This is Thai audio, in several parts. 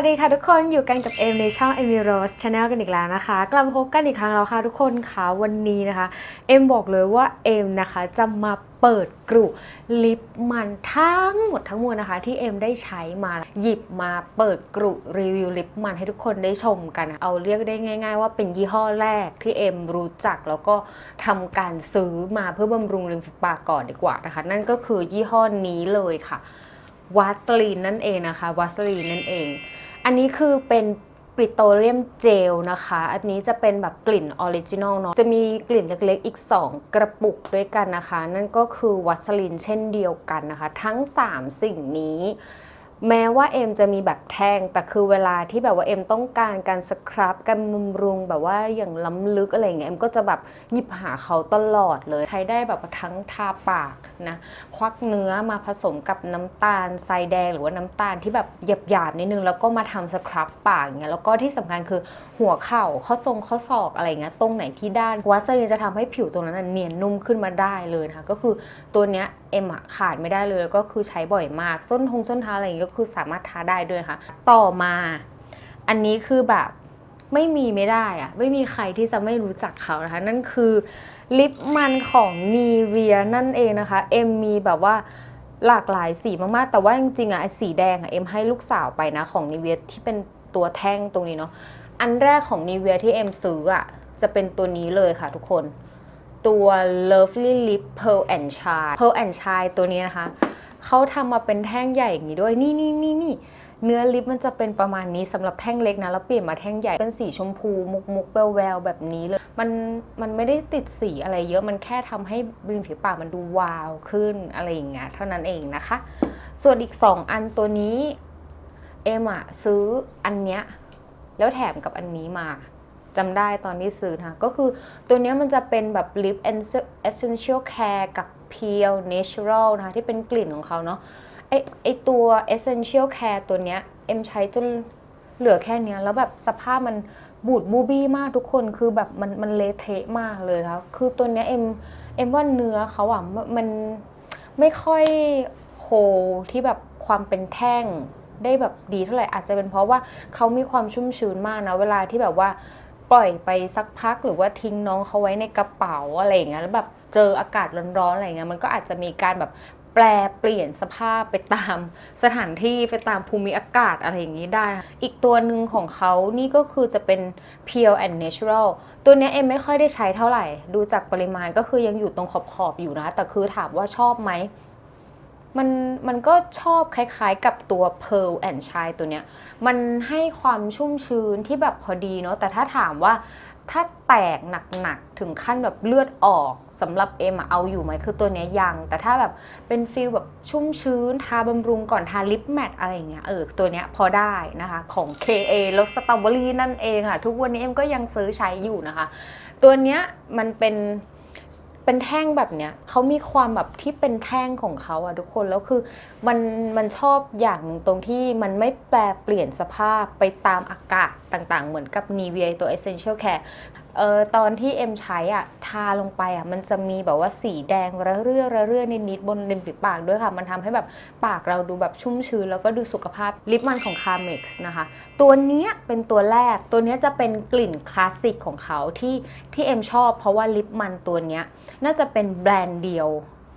สวัสดีค่ะทุกคนอยู่กันกับเอมในช่อง e m i Rose Channel กันอีกแล้วนะคะ กลับมาพบกันอีกครั้งแล้วค่ะทุกคนค่ะวันนี้นะคะ เอมบอกเลยว่าเอมนะคะจะมาเปิดกรุลิปมันทั้งหมดทั้งมวลนะคะ ที่เอมได้ใช้มาหยิบมาเปิดกรุรีวิวลิปมันให้ทุกคนได้ชมกัน เอาเรียกได้ง่าย ๆ ว่าเป็นยี่ห้อแรกที่เอมรู้จักแล้วก็ทำการซื้อมาเพื่อบำรุงริมฝีปากก่อนดีกว่านะคะ นั่นก็คือยี่ห้อนี้เลยค่ะวาสลีนนั่นเองนะคะวาสลีนนั่นเอง อันนี้คือเป็นปิโตรเลียมเจลนะคะ อันนี้จะเป็นแบบกลิ่นออริจินอลเนาะ จะมีกลิ่นเล็กๆ อีก 2 กระปุกด้วยกันนะคะ นั่นก็คือวัสลินเช่นเดียวกันนะคะ ทั้ง 3 สิ่งนี้ แม้ว่าเอ็มจะมีแบบแท่งแต่คือเวลาที่แบบว่าเอ็มต้องการการสครับการบำรุงแบบว่าอย่างล้ำลึกอะไรเงี้ยเอ็มก็จะแบบหยิบหาเขาตลอดเลย ใช้ได้แบบทั้งทาปากนะ ควักเนื้อมาผสมกับน้ำตาลทรายแดงหรือว่าน้ำตาลที่แบบหยาบๆนิดนึง แล้วก็มาทำสครับปากอย่างเงี้ยแล้วก็ที่สำคัญคือหัวเข่าข้อทรงข้อศอกอะไรเงี้ยตรงไหนที่ด้านวัสลินจะทำให้ผิวตรงนั้นนะเนียนนุ่มขึ้นมาได้เลยนะคะก็คือตัวเนี้ยเอ็มขาดไม่ได้เลยแล้วก็คือใช้บ่อยมากส้นทงส้นเท้าอะไรอย่างเงี้ยก็คือสามารถทาได้ด้วยนะคะต่อมา อันนี้คือแบบไม่มีไม่ได้อะไม่มีใครที่จะไม่รู้จักเขานะคะ นั่นคือลิปมันของนีเวียนั่นเองนะคะ เอ็มมีแบบว่าหลากหลายสีมากๆ แต่ว่าจริงๆอะสีแดงอะเอ็มให้ลูกสาวไปนะของนีเวียที่เป็นตัวแท่งตรงนี้เนาะอันแรกของนีเวียที่เอ็มซื้ออะจะเป็นตัวนี้เลยค่ะทุกคน ตัว Lovely Lip Pearl and Shine Pearl and Shine ตัวนี้นะคะ เขาทำมาเป็นแท่งใหญ่อย่างนี้ด้วยนี่นี่นี่นี่เนื้อลิปมันจะเป็นประมาณนี้สำหรับแท่งเล็กนะแล้วเปลี่ยนมาแท่งใหญ่เป็นสีชมพูมุกมุกแววแววแบบนี้เลยมันมันไม่ได้ติดสีอะไรเยอะมันแค่ทำให้ริมฝีปากมันดูวาวขึ้นอะไรอย่างเงี้ยเท่านั้นเองนะคะ ส่วนอีก 2 อันตัวนี้เอมอะซื้ออันเนี้ยแล้วแถมกับอันนี้มาจำได้ตอนที่ซื้อนะคะก็คือตัวเนี้ยมันจะเป็นแบบ lip essential care กับ peel natural นะคะที่เป็นกลิ่นของเขาเนาะไอไอตัว essential care ตัวเนี้ยเอ็มใช้จนเหลือแค่เนี้ยแล้วแบบสภาพมันบูดบูบี้มากทุกคนคือแบบมันมันเละเทะมากเลยนะคือตัวเนี้ยเอ็มเอ็มว่าเนื้อเขาอะมันไม่ค่อยโฮที่แบบความเป็นแท่งได้แบบดีเท่าไหร่อาจจะเป็นเพราะว่าเขามีความชุ่มชื้นมากนะเวลาที่แบบว่าปล่อยไปสักพักหรือว่าทิ้งน้องเขาไว้ในกระเป๋าอะไรอย่างเงี้ยแล้วแบบ เจออากาศร้อนๆอะไรเงี้ยมันก็อาจจะมีการแบบแปลเปลี่ยนสภาพไปตามสถานที่ไปตามภูมิอากาศอะไรอย่างนี้ได้ อีกตัวหนึ่งของเขานี่ก็คือจะเป็น Pure and Natural ตัวนี้เอ็มไม่ค่อยได้ใช้เท่าไหร่ ดูจากปริมาณก็คือยังอยู่ตรงขอบๆอยู่นะ แต่คือถามว่าชอบไหมมันมันก็ชอบคล้ายๆกับตัว Pearl and Shine ตัวเนี้ย มันให้ความชุ่มชื้นที่แบบพอดีเนาะแต่ถ้าถามว่า ถ้าแตกหนักๆ ถึงขั้นแบบเลือดออกสำหรับเอ็มเอาอยู่ไหมคือตัวเนี้ยยัง แต่ถ้าแบบเป็นฟิลแบบชุ่มชื้น ทาบำรุงก่อนทาลิปแมทอะไรเงี้ยเออตัวเนี้ยพอได้นะคะของ KA รสสตรอเบอรี่นั่นเองค่ะ ทุกวันนี้เอ็มก็ยังซื้อใช้อยู่นะคะ ตัวเนี้ยมันเป็นเป็นแท่งแบบเนี้ยเขามีความแบบที่เป็นแท่งของเขาอะทุกคนแล้วคือมันมันชอบอย่างหนึ่งตรงที่มันไม่แปลเปลี่ยนสภาพไปตามอากาศต่างๆ เหมือนกับ n i v e a ตัว Essential Care เออตอนที่เอ็มใช้อะทาลงไปอะมันจะมีแบบว่าสีแดงระเรื่อระเรื่อนิดๆบนริมฝีปากด้วยค่ะ มันทำให้แบบปากเราดูแบบชุ่มชื้น แล้วก็ดูสุขภาพลิปมันของ c a r m e x นะคะ ตัวเนี้ยเป็นตัวแรกตัวเนี้ยจะเป็นกลิ่นคลาสสิกของเขาที่ที่เอ็มชอบ เพราะว่าลิปมันตัวเนี้ยน่าจะเป็นแบรนด์เดียว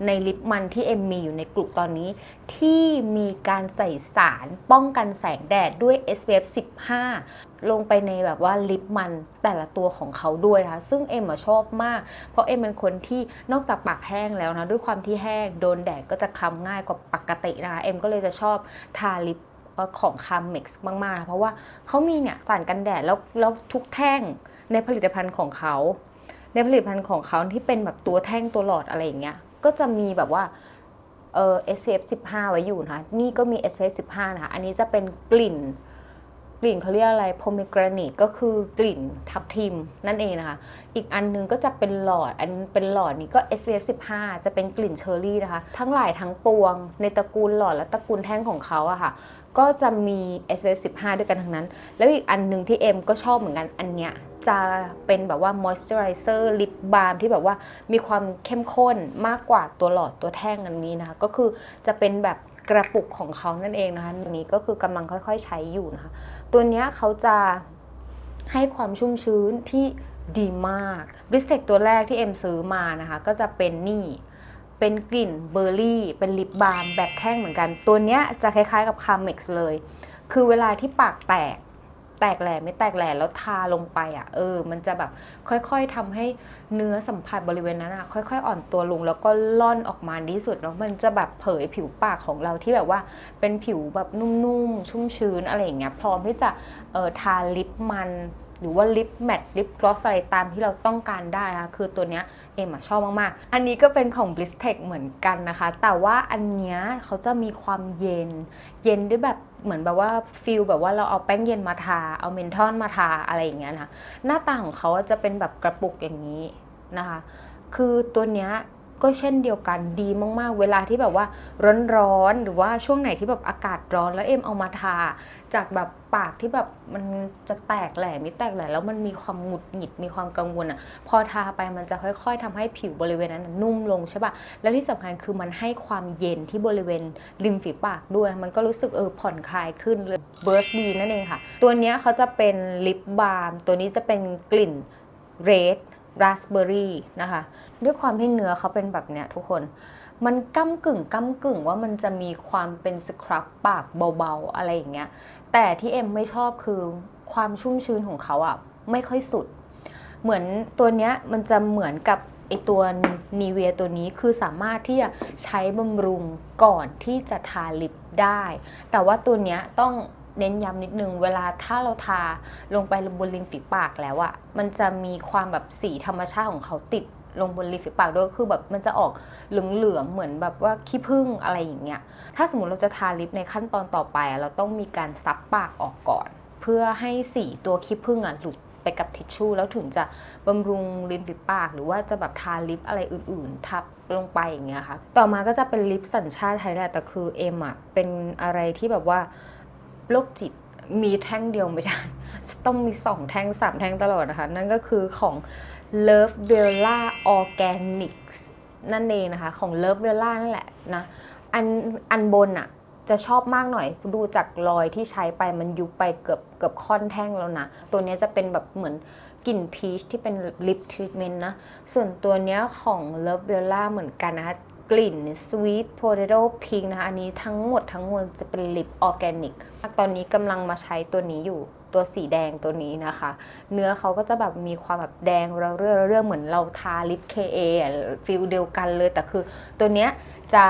ในลิปมันที่เอ็มมีอยู่ในกลุ่มตอนนี้ ที่มีการใส่สารป้องกันแสงแดดด้วย SPF 15 ลงไปในแบบว่าลิปมันแต่ละตัวของเขาด้วยนะคะซึ่งเอ็มชอบมาก เพราะเอ็มเป็นคนที่นอกจากปากแห้งแล้วนะ ด้วยความที่แห้งโดนแดดก็จะคล้ำง่ายกว่าปกตินะคะเอ็มก็เลยจะชอบทาลิปของคาเม็กซ์มาก ๆ เพราะว่าเขามีเนี่ยสารกันแดดแล้วแล้วทุกแท่งในผลิตภัณฑ์ของเขา ในผลิตภัณฑ์ของเขาที่เป็นแบบตัวแท่งตัวหลอดอะไรอย่างเงี้ย ก็จะมีแบบว่าเออ SPF 15 ไว้อยู่นะคะ นี่ก็มี SPF 15 นะคะ อันนี้จะเป็นกลิ่น กลิ่นเขาเรียกอะไรพรมิกรนิตก็คือกลิ่นทับทิมนั่นเองนะคะ อีกอันนึงก็จะเป็นหลอด อันเป็นหลอดนี้ก็ SPF 15 จะเป็นกลิ่นเชอร์รี่นะคะ ทั้งหลายทั้งปวงในตระกูลหลอดและตระกูลแท่งของเขาอะค่ะ ก็จะมี SPF 15 ด้วยกันทั้งนั้น แล้วอีกอันหนึ่งที่เอ็มก็ชอบเหมือนกันอันเนี้ยจะเป็นแบบว่า moisturizer lip balm ที่แบบว่ามีความเข้มข้นมากกว่าตัวหลอดตัวแท่งอันนี้นะคะ ก็คือจะเป็นแบบกระปุกของเขานั่นเองนะคะอันนี้ก็คือกำลังค่อยๆใช้อยู่นะคะ ตัวเนี้ยเขาจะให้ความชุ่มชื้นที่ดีมาก บริสเทคตัวแรกที่เอ็มซื้อมานะคะ ก็จะเป็นนี่ เป็นกลิ่นเบอร์รี่ เป็นลิปบาล์มแบบแท่งเหมือนกัน ตัวเนี้ยจะคล้ายๆกับคาเม็กซ์เลย คือเวลาที่ปากแตก แตกแหล่ไม่แตกแหล่แล้วทาลงไปอะ เออ มันจะแบบค่อยๆทำให้เนื้อสัมผัสบริเวณนั้นอะ ค่อยๆ อ่อนตัวลงแล้วก็ล่อนออกมาดีสุด แล้วมันจะแบบเผยผิวปากของเราที่แบบว่าเป็นผิวแบบนุ่มๆ ชุ่มชื้นอะไรอย่างเงี้ย พร้อมที่จะเออทาลิปมัน หรือว่าลิปแมตต์ลิปกลอสอะไรตามที่เราต้องการได้นะคะคือตัวเนี้ยเอ็มอะชอบมากๆ อันนี้ก็เป็นของ b l i s t e c h เหมือนกันนะคะ แต่ว่าอันเนี้ยเขาจะมีความเย็น เย็นด้วยแบบเหมือนแบบว่าฟิลแบบว่าเราเอาแป้งเย็นมาทา เอาเมนทอนมาทาอะไรอย่างเงี้ยนะหน้าตาของเขาจะเป็นแบบกระปุกอย่างนี้นะคะ คือตัวเนี้ย ก็เช่นเดียวกันดีมากๆ เวลาที่แบบว่าร้อนๆหรือว่าช่วงไหนที่แบบอากาศร้อนแล้วเอ็มเอามาทา จากแบบปากที่แบบมันจะแตกแหล่ไม่แตกแหล่แล้วมันมีความหงุดหงิดมีความกังวลอะ พอทาไปมันจะค่อย ๆทำให้ผิวบริเวณนั้นนุ่มลงใช่ปะแล้วที่สำคัญคือมันให้ความเย็นที่บริเวณริมฝีปากด้วย มันก็รู้สึกเออผ่อนคลายขึ้นเลยเบิร์สบีนั่นเองค่ะ ตัวนี้เขาจะเป็นลิปบาล์มตัวนี้จะเป็นกลิ่นเรด ราสเบอร์รี่นะคะ ด้วยความที่เนื้อเขาเป็นแบบเนี้ยทุกคนมันก้ากึ่งก้ากึ่งว่ามันจะมีความเป็นสครับปากเบาๆอะไรอย่างเงี้ยแต่ที่เอ็มไม่ชอบคือความชุ่มชื้นของเขาอะไม่ค่อยสุด เหมือนตัวเนี้ยมันจะเหมือนกับไอตัวนีเวียตัวนี้คือสามารถที่จะใช้บำรุงก่อนที่จะทาลิปได้ แต่ว่าตัวเนี้ยต้อง เน้นย้ำนิดนึง เวลาถ้าเราทาลงไปบนริมฝีปากแล้วอะมันจะมีความแบบสีธรรมชาติของเขาติดลงบนริมฝีปากด้วยคือแบบมันจะออกเหลืองๆเหมือนแบบว่าขี้ผึ้งอะไรอย่างเงี้ย ถ้าสมมติเราจะทาลิปในขั้นตอนต่อไปเราต้องมีการซับปากออกก่อน เพื่อให้สีตัวขี้ผึ้งอะหลุดไปกับทิชชู่แล้วถึงจะบำรุงริมฝีปาก หรือว่าจะแบบทาลิปอะไรอื่นๆ ทับลงไปอย่างเงี้ยค่ะ ต่อมาก็จะเป็นลิปสัญชาติไทยแหละแต่คือเอ็มอะเป็นอะไรที่แบบว่า โรคจิตมีแท่งเดียวไม่ได้ ต้องมีสองแท่งสามแท่งตลอดนะคะ นั่นก็คือของ Love Bella Organics นั่นเองนะคะ ของ Love Bella นั่นแหละนะอันอันบนอะจะชอบมากหน่อย ดูจากรอยที่ใช้ไปมันยุบไปเกือบเกือบค่อนแท่งแล้วนะ ตัวนี้จะเป็นแบบเหมือนกลิ่นพีชที่เป็นลิปทรีทเมนต์นะ ส่วนตัวเนี้ยของ Love Bella เหมือนกันนะคะ กลิ่น Sweet Potato Pink นะคะ อันนี้ทั้งหมดทั้งมวลจะเป็นลิปออร์แกนิก ตอนนี้กำลังมาใช้ตัวนี้อยู่ตัวสีแดงตัวนี้นะคะ เนื้อเขาก็จะแบบมีความแบบแดงระเรื่อระเรื่อเหมือนเราทาลิป KA อะฟิลเดียวกันเลย แต่คือตัวเนี้ยจะ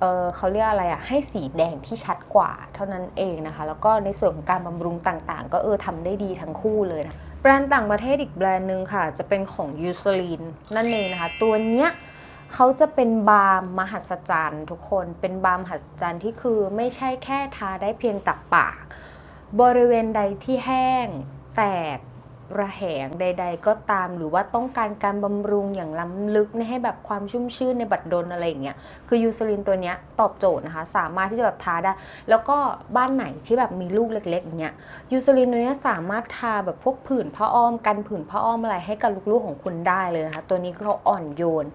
เเขาเรียกอะไรอะให้สีแดงที่ชัดกว่าเท่านั้นเองนะคะ แล้วก็ในส่วนของการบำรุงต่างๆ ก็เออทำได้ดีทั้งคู่เลยนะแบรนด์ต่างประเทศอีกแบรนด์หนึ่งค่ะ จะเป็นของยูซลินนั่นเองนะคะ ตัวเนี้ย เขาจะเป็นบาล์มมหัศจรรย์ทุกคน เป็นบาล์มมหัศจรรย์ที่คือไม่ใช่แค่ทาได้เพียงตักปาก บริเวณใดที่แห้ง แตก ระแหงใด ๆ ก็ตาม หรือว่าต้องการการบำรุงอย่างล้ำลึกให้แบบความชุ่มชื่นในบัดดลอะไรอย่างเงี้ยคือยูซลินตัวเนี้ยตอบโจทย์นะคะ สามารถที่จะแบบทาได้ แล้วก็บ้านไหนที่แบบมีลูกเล็กๆอย่างเงี้ยยูซลินตัวเนี้ยสามารถทาแบบพวกผื่นผ้าอ้อมกันผื่นผ้าอ้อมอะไรให้กับลูกๆของคุณได้เลยนะคะ ตัวนี้คือเขาอ่อนโยน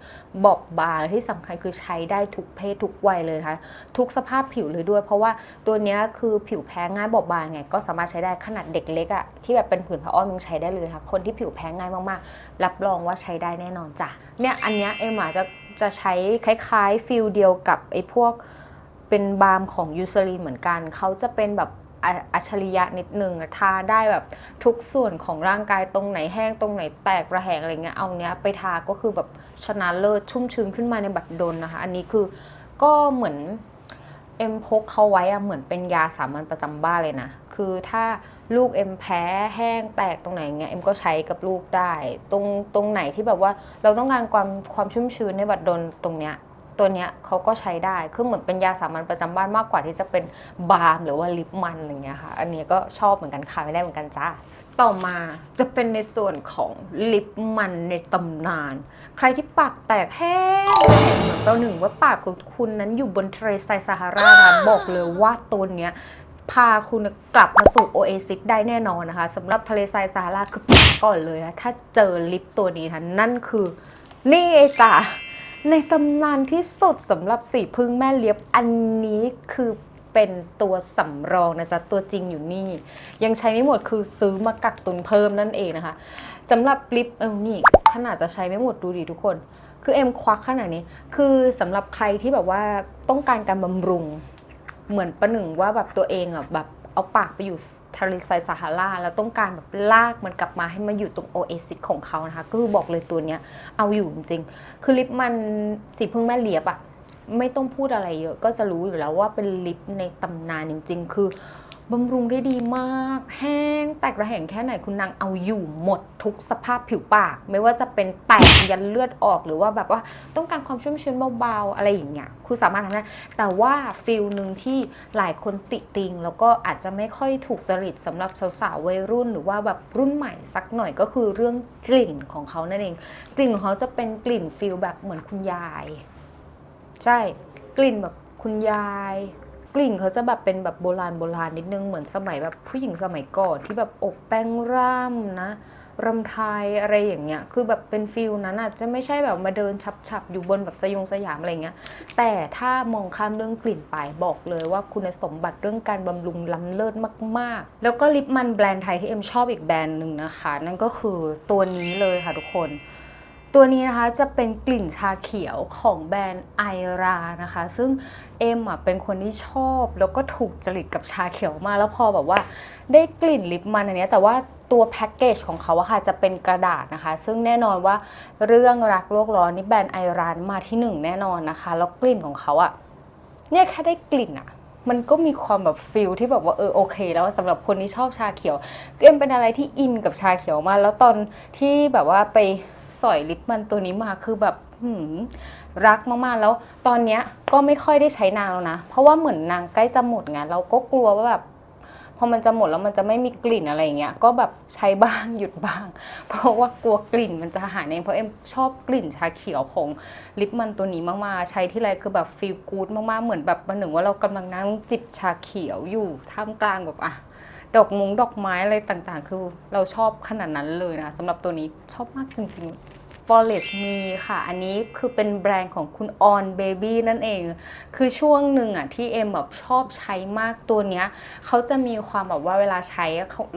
บอบบางและที่สำคัญคือใช้ได้ทุกเพศทุกวัยเลยนะคะทุกสภาพผิวเลยด้วย เพราะว่าตัวเนี้ยคือผิวแพ้ง่ายบอบบางไงก็สามารถใช้ได้ขนาดเด็กเล็กอะที่แบบเป็นผื่นผ้าอ้อมยังใช้ได้เลยค่ะ คนที่ผิวแพ้ง่ายมากๆ รับรองว่าใช้ได้แน่นอนจ้ะ เนี่ยอันเนี้ยเอ็มอาจจะจะใช้คล้ายๆฟิลเดียวกับไอ้พวกเป็นบาล์มของยูซลินเหมือนกัน เขาจะเป็นแบบอัจฉริยะนิดนึงทาได้แบบทุกส่วนของร่างกายตรงไหนแห้งตรงไหนแตกระแหงอะไรเงี้ยเอาเนี้ยไปทาก็คือแบบชนะเลิศชุ่มชื้นขึ้นมาในบัดดลนะคะ อันนี้คือก็เหมือนเอ็มพกเขาไว้อะเหมือนเป็นยาสามัญประจำบ้านเลยนะ คือถ้า ลูกเอ็มแพ้แห้งแตกตรงไหนเงี้ยเอ็มก็ใช้กับลูกได้ ตรงตรงไหนที่แบบว่าเราต้องการความความชุ่มชื้นในบัดดลตรงเนี้ยตัวเนี้ยเขาก็ใช้ได้ คือเหมือนเป็นยาสามัญประจำบ้านมากกว่าที่จะเป็นบาล์มหรือว่าลิปมันอะไรเงี้ยค่ะ อันนี้ก็ชอบเหมือนกันค่ะไม่ได้เหมือนกันจ้า ต่อมาจะเป็นในส่วนของลิปมันในตำนาน ใครที่ปากแตกแห้งเหมือนเราหนึ่งว่าปากของคุณนั้นอยู่บนทะเลทรายซาฮาราค่ะบอกเลยว่าตัวเนี้ย พาคุณกลับมาสู่โอเอซิสได้แน่นอนนะคะสำหรับทะเลทรายซาฮาราคือก่อนเลยนะถ้าเจอลิปตัวนี้ค่ะนั่นคือนี่จ้ะในตำนานที่สุดสำหรับสีพึ่งแม่เลียบอันนี้คือเป็นตัวสำรองนะจ๊ะตัวจริงอยู่นี่ ยังใช้ไม่หมดคือซื้อมากักตุนเพิ่มนั่นเองนะคะสำหรับลิปเออนี่ขนาดจะใช้ไม่หมดดูดิทุกคน คือเอ็มควักขนาดนี้ คือสำหรับใครที่แบบว่าต้องการการบำรุง เหมือนประหนึ่งว่าแบบตัวเองอะแบบเอาปากไปอยู่ทะเลทรายซาฮาราแล้วต้องการแบบลากมันกลับมาให้มาอยู่ตรงโอเอซิสของเขานะคะก็คือบอกเลยตัวเนี้ยเอาอยู่จริงๆคือลิปมันสีพึ่งแม่เลียบอะไม่ต้องพูดอะไรเยอะก็จะรู้อยู่แล้วว่าเป็นลิปในตำนานจริง ๆ คือ บำรุงได้ดีมาก แห้งแตกระแหงแค่ไหนคุณนางเอาอยู่หมดทุกสภาพผิวปาก ไม่ว่าจะเป็นแตกยันเลือดออกหรือว่าแบบว่าต้องการความชุ่มชื้นเบาๆอะไรอย่างเงี้ยคือสามารถทำได้แต่ว่าฟิลหนึ่งที่หลายคนติติง แล้วก็อาจจะไม่ค่อยถูกจริตสำหรับสาวๆวัยรุ่น หรือว่าแบบรุ่นใหม่สักหน่อยก็คือเรื่องกลิ่นของเขานั่นเอง กลิ่นของเขาจะเป็นกลิ่นฟิลแบบเหมือนคุณยาย ใช่กลิ่นแบบคุณยาย กลิ่นเขาจะแบบเป็นแบบโบราณโบราณนิดนึงเหมือนสมัยแบบผู้หญิงสมัยก่อนที่แบบอบแป้งร่ำนะรำไทยอะไรอย่างเงี้ย คือแบบเป็นฟิลนั้นอาจจะไม่ใช่แบบมาเดินฉับๆ อยู่บนแบบสยงสยามอะไรเงี้ย แต่ถ้ามองข้ามเรื่องกลิ่นไปบอกเลยว่าคุณสมบัติเรื่องการบำรุงล้ำเลิศมากๆ แล้วก็ลิปมันแบรนด์ไทยที่เอ็มชอบอีกแบรนด์หนึ่งนะคะ นั่นก็คือตัวนี้เลยค่ะทุกคน ตัวนี้นะคะจะเป็นกลิ่นชาเขียวของแบรนด์ไอรานะคะ ซึ่งเอ็มอะเป็นคนที่ชอบ แล้วก็ถูกจริตกับชาเขียวมากแล้วพอแบบว่าได้กลิ่นลิปมันอันนี้แต่ว่าตัวแพ็กเกจของเขาอะค่ะจะเป็นกระดาษนะคะ ซึ่งแน่นอนว่าเรื่องรักโลกร้อนนี่แบรนด์ไอรานมาที่หนึ่งแน่นอนนะคะ แล้วกลิ่นของเขาอะเนี่ยแค่ได้กลิ่นอะมันก็มีความแบบฟิลที่แบบว่าเออโอเค แล้วสำหรับคนที่ชอบชาเขียวเอ็มเป็นอะไรที่อินกับชาเขียวมากแล้วตอนที่แบบว่าไป สอยลิปมันตัวนี้มาคือแบบรักมากๆ แล้วตอนเนี้ยก็ไม่ค่อยได้ใช้นานแล้วนะ เพราะว่าเหมือนนางใกล้จะหมดไงเราก็กลัวว่าแบบพอมันจะหมดแล้วมันจะไม่มีกลิ่นอะไรอย่างเงี้ยก็แบบใช้บ้างหยุดบ้าง เพราะว่ากลัวกลิ่นมันจะหายเองเพราะเอ็มชอบกลิ่นชาเขียวของลิปมันตัวนี้มากๆ ใช้ที่ไรคือแบบฟีลกู๊ดมากๆ เหมือนแบบประหนึ่งว่าเรากำลังนั่งจิบชาเขียวอยู่ท่ามกลางแบบอะ ดอกมุงดอกไม้อะไรต่างๆ คือเราชอบขนาดนั้นเลยนะสำหรับตัวนี้ชอบมากจริง ๆ f o r e s t มีค่ะ อันนี้คือเป็นแบรนด์ของคุณ On Baby นั่นเอง คือช่วงหนึ่งอะที่เอ็มแบบชอบใช้มากตัวเนี้ยเขาจะมีความแบบว่าเวลาใช้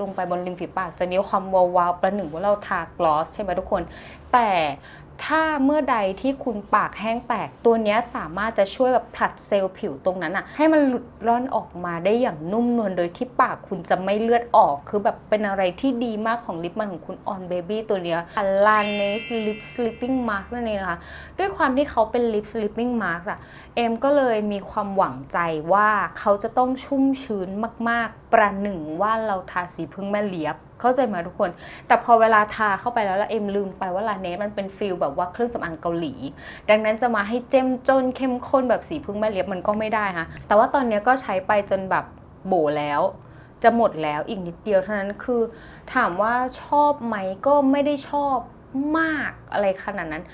ลงไปบนริมฝีปาก จะมีความวาวๆประหนึ่งว่าเราทากลอสใช่ไหมทุกคน แต่ ถ้าเมื่อใดที่คุณปากแห้งแตก ตัวนี้สามารถจะช่วยแบบผลัดเซลล์ผิวตรงนั้นอะให้มันหลุดร่อนออกมาได้อย่างนุ่มนวลโดยที่ปากคุณจะไม่เลือดออก คือแบบเป็นอะไรที่ดีมากของลิปมันของคุณ On Baby ตัวนี้ย Laneige Lip Sleeping Mask นั่นเองนะคะ ด้วยความที่เขาเป็น Lip Sleeping Mask อะเอ็มก็เลยมีความหวังใจว่าเขาจะต้องชุ่มชื้นมาก ๆ ประหนึ่งว่าเราทาสีพึ่งแม่เลียบเข้าใจไหมทุกคน แต่พอเวลาทาเข้าไปแล้วแล้วเอ็มลืมไปว่าลาเนสมันเป็นฟิลแบบว่าเครื่องสำอางเกาหลี ดังนั้นจะมาให้เจ้มจนเข้มข้นแบบสีพึ่งแม่เลียบมันก็ไม่ได้ฮะแต่ว่าตอนนี้ก็ใช้ไปจนแบบโบแล้วจะหมดแล้วอีกนิดเดียวเท่านั้นคือ ถามว่าชอบไหมก็ไม่ได้ชอบมากอะไรขนาดนั้น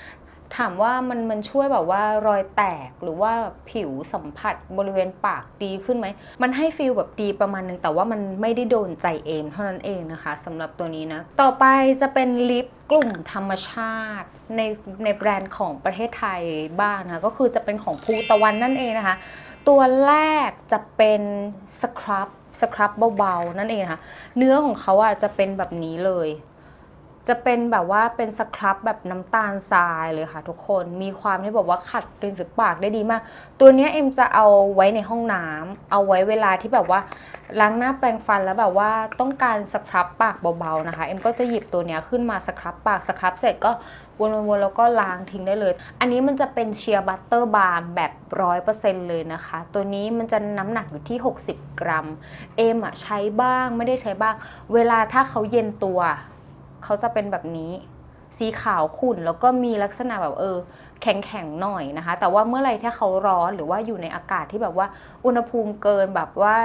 ถามว่ามันมันช่วยแบบว่ารอยแตกหรือว่าผิวสัมผัสบริเวณปากดีขึ้นไหม มันให้ฟีลแบบดีประมาณนึงแต่ว่ามันไม่ได้โดนใจเอมเท่านั้นเองนะคะสำหรับตัวนี้นะ ต่อไปจะเป็นลิปกลุ่มธรรมชาติในในแบรนด์ของประเทศไทยบ้างนะคะก็คือจะเป็นของภูตะวันนั่นเองนะคะ ตัวแรกจะเป็นสครับสครับเบาๆนั่นเองนะคะเนื้อของเขาอะจะเป็นแบบนี้เลย จะเป็นแบบว่าเป็นสครับแบบน้ำตาลทรายเลยค่ะทุกคนมีความที่แบบว่าขัดริมฝีปากได้ดีมาก ตัวนี้เอ็มจะเอาไว้ในห้องน้ำเอาไว้เวลาที่แบบว่าล้างหน้าแปรงฟันแล้วแบบว่าต้องการสครับปากเบาๆนะคะ เอ็มก็จะหยิบตัวนี้ขึ้นมาสครับปากสครับเสร็จก็วนๆๆแล้วก็ล้างทิ้งได้เลย อันนี้มันจะเป็นเชียร์บัตเตอร์บาร์แบบร้อยเปอร์เซ็นต์เลยนะคะ ตัวนี้มันจะน้ำหนักอยู่ที่ 60 กรัม เอ็มอะใช้บ้างไม่ได้ใช้บ้าง เวลาถ้าเขาเย็นตัว เขาจะเป็นแบบนี้ สีขาวขุ่นแล้วก็มีลักษณะแบบเออ แข็งแข็งหน่อยนะคะ แต่ว่าเมื่อไรที่เขาร้อนหรือว่าอยู่ในอากาศที่แบบว่าอุณหภูมิเกินแบบว่า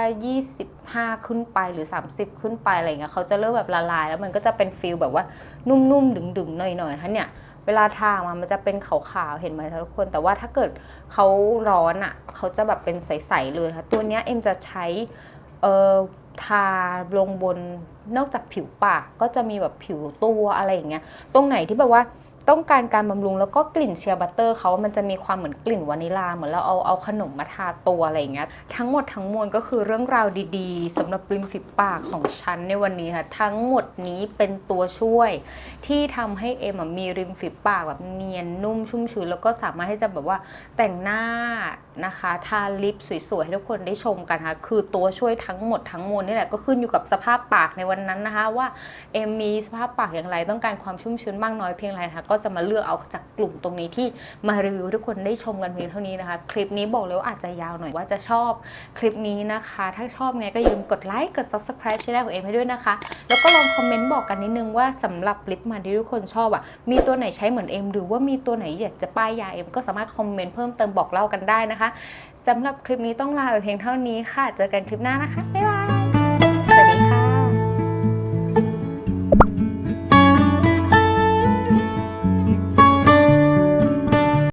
25 ขึ้นไปหรือ 30 ขึ้นไปอะไรเงี้ยเขาจะเริ่มแบบละลาย แล้วมันก็จะเป็นฟิลแบบว่านุ่มๆดึงๆหน่อยๆนะคะเนี่ยเวลาทามามันจะเป็นขาวๆ เห็นไหมทุกคน แต่ว่าถ้าเกิดเขาร้อนอะ เขาจะแบบเป็นใส ๆ เลยค่ะ ตัวเนี้ยเอ็มจะใช้เอ่อ ทาลงบนนอกจากผิวปากก็จะมีแบบผิวตัวอะไรอย่างเงี้ย ตรงไหนที่แบบว่า ต้องการการบำรุงแล้วก็กลิ่นเชียร์บัตเตอร์เขามันจะมีความเหมือนกลิ่นวานิลา เหมือนเราเอาเอาขนมมาทาตัวอะไรอย่างเงี้ยทั้งหมดทั้งมวลก็คือเรื่องราวดีๆสำหรับริมฝีปากของฉันในวันนี้ค่ะทั้งหมดนี้เป็นตัวช่วย ที่ทำให้เอ็มมีริมฝีปากแบบเนียนนุ่มชุ่มชื้นแล้วก็สามารถที่จะแบบว่าแต่งหน้านะคะทาลิปสวยๆให้ทุกคนได้ชมกันค่ะคือตัวช่วยทั้งหมดทั้งมวลนี่แหละก็ขึ้นอยู่กับสภาพปากในวันนั้นนะคะ ว่าเอ็มมีสภาพปากอย่างไรต้องการความชุ่มชื้นมากน้อยเพียงไรนะคะก็จะมาเลือกเอาจากกลุ่มตรงนี้ที่มารีวิวทุกคนได้ชมกันเพียงเท่านี้นะคะ คลิปนี้บอกเลยว่าอาจจะยาวหน่อยว่าจะชอบคลิปนี้นะคะ ถ้าชอบไงก็อย่าลืมกดไลค์กด subscribe ช่องของเอ็มให้ด้วยนะคะ แล้วก็ลองคอมเมนต์บอกกันนิดนึงว่าสำหรับลิปมันที่ทุกคนชอบอะมีตัวไหนใช้เหมือนเอ็มหรือว่ามีตัวไหนอยากจะป้ายยาเอ็มก็สามารถคอมเมนต์เพิ่มเติมบอกเล่ากันได้นะคะสำหรับคลิปนี้ต้องลาไปเพียงเท่านี้ค่ะ เจอกันคลิปหน้านะคะบ๊ายบาย